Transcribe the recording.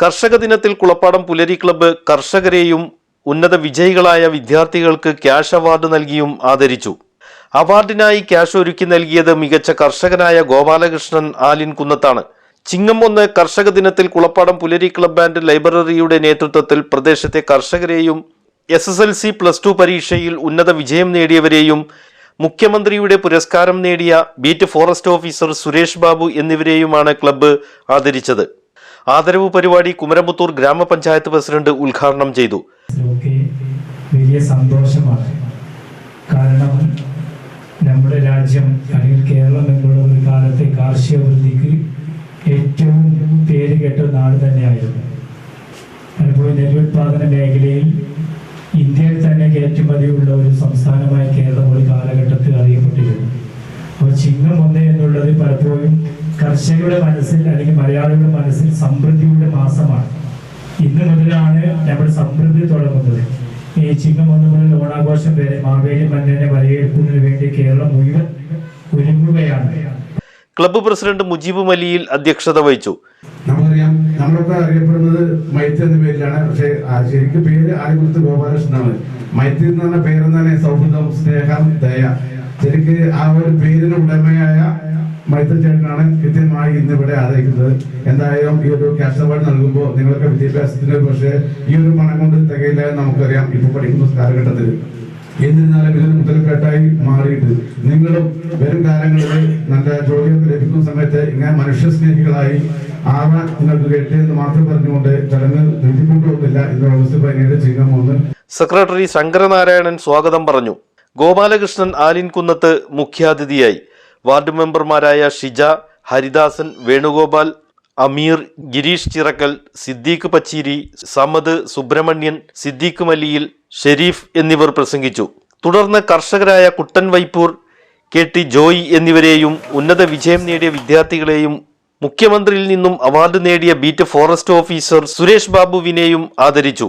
കർഷക ദിനത്തിൽ കുളപ്പാടം പുലരി ക്ലബ്ബ് കർഷകരെയും ഉന്നത വിജയികളായ വിദ്യാർത്ഥികൾക്ക് ക്യാഷ് അവാർഡ് നൽകിയും ആദരിച്ചു. അവാർഡിനായി ക്യാഷ് ഒരുക്കി നൽകിയത് മികച്ച കർഷകനായ ഗോപാലകൃഷ്ണൻ ആലിൻ കുന്നത്താണ്. ചിങ്ങം ഒന്ന് കർഷക ദിനത്തിൽ കുളപ്പാടം പുലരി ക്ലബ്ബ് ആൻഡ് ലൈബ്രറിയുടെ നേതൃത്വത്തിൽ പ്രദേശത്തെ കർഷകരെയും S S L C plus two പരീക്ഷയിൽ ഉന്നത വിജയം നേടിയവരെയും മുഖ്യമന്ത്രിയുടെ പുരസ്കാരം നേടിയ beat forest officer Suresh Babu എന്നിവരെയുമാണ് club ആദരിച്ചത്. ആദരവ് പരിപാടി കുമരമ്പത്തൂർ ഗ്രാമപഞ്ചായത്ത് പ്രസിഡന്റ് ഉദ്ഘാടനം ചെയ്തു. വലിയ സന്തോഷമാണ്. കാരണം നമ്മുടെ രാജ്യം അല്ലെങ്കിൽ കേരളം എന്നുള്ള ഒരു കാലത്തെ കാർഷിക വൃദ്ധിക്ക് ഏറ്റവും പേര് കേട്ട നാട് തന്നെയായിരുന്നു. പലപ്പോഴും നെല്ലുൽപാദന മേഖലയിൽ ഇന്ത്യയിൽ തന്നെ കയറ്റുമതിയുള്ള ഒരു സംസ്ഥാനമായ കേരളം ഒരു കാലഘട്ടത്തിൽ അറിയപ്പെട്ടിരുന്നു. അപ്പോൾ ചിങ്ങം ഒന്ന് എന്നുള്ളത് പലപ്പോഴും കർഷകരുടെ മനസ്സിൽ അല്ലെങ്കിൽ മലയാളികളുടെ മനസ്സിൽ സമൃദ്ധിയുടെ മാസമാണ്. ഇന്ന് മുതലാണ് നമ്മുടെ സമൃദ്ധി തുടങ്ങുന്നത്. ഈ ചിങ്ങം ഒന്ന് മുതൽ ഓണാഘോഷം വരെ മാവേലി മന്നനെ വരവേൽക്കുന്നതിന് വേണ്ടി കേരളം മുഴുവൻ ഒരുങ്ങുകയാണ്. ക്ലബ്ബ് പ്രസിഡന്റ് മുജീബ് മലിയിൽ അധ്യക്ഷത വഹിച്ചു. നമുക്കറിയാം നമ്മളൊക്കെ അറിയപ്പെടുന്നത് മൈത്രി എന്ന പേരിലാണ്. പക്ഷെ ശരിക്കും പേര് ആലിക്കുളത്ത് ഗോപാലകൃഷ്ണനാണ് മൈത്രി എന്ന് പറഞ്ഞ പേരെന്നാണ് സൗഹൃദം സ്നേഹം ദയ. ശരിക്ക് ആ ഒരു പേരിന് ഉടമയായ മൈത്രി ചേട്ടനാണ് കൃത്യമായി ഇന്ന് ഇവിടെ ആദരിക്കുന്നത്. എന്തായാലും ഈ ഒരു ക്യാഷ് അവാർഡ് നൽകുമ്പോൾ നിങ്ങളൊക്കെ വിദ്യാഭ്യാസത്തിന് പക്ഷേ ഈ ഒരു പണം കൊണ്ട് തികയില്ല നമുക്കറിയാം. ഇപ്പൊ പഠിക്കുന്ന കാലഘട്ടത്തിൽ എന്നിരുന്നാലും ഇതൊരു മുതൽക്കെട്ടായി മാറിയിട്ട് നിങ്ങളും വരും കാലങ്ങളിൽ നല്ല ജോലിയൊക്കെ ലഭിക്കുന്ന സമയത്ത് ഇങ്ങനെ മനുഷ്യ സ്നേഹികളായി ആവാൻ നിങ്ങൾക്ക് കേട്ട് എന്ന് മാത്രം പറഞ്ഞുകൊണ്ട് ചടങ്ങ് നീട്ടിക്കൊണ്ടുപോകുന്നില്ല ഇതിന്റെ അവസ്ഥ പതിനേഴ് ചിങ്ങം ഒന്ന് സെക്രട്ടറി ശങ്കരനാരായണൻ സ്വാഗതം പറഞ്ഞു. ഗോപാലകൃഷ്ണൻ ആലിൻകുന്നത്ത് മുഖ്യാതിഥിയായി. വാർഡ് മെമ്പർമാരായ ഷിജ ഹരിദാസൻ വേണുഗോപാൽ അമീർ ഗിരീഷ് ചിറക്കൽ സിദ്ദീഖ് പച്ചീരി സമദ് സുബ്രഹ്മണ്യൻ സിദ്ദീഖ് മലിയിൽ ഷെരീഫ് എന്നിവർ പ്രസംഗിച്ചു. തുടർന്ന് കർഷകരായ കുട്ടൻ വൈപ്പൂർ കെ ടി ജോയ് എന്നിവരെയും ഉന്നത വിജയം നേടിയ വിദ്യാർത്ഥികളെയും മുഖ്യമന്ത്രിയിൽ നിന്നും അവാർഡ് നേടിയ ബീറ്റ് ഫോറസ്റ്റ് ഓഫീസർ സുരേഷ് ബാബുവിനെയും ആദരിച്ചു.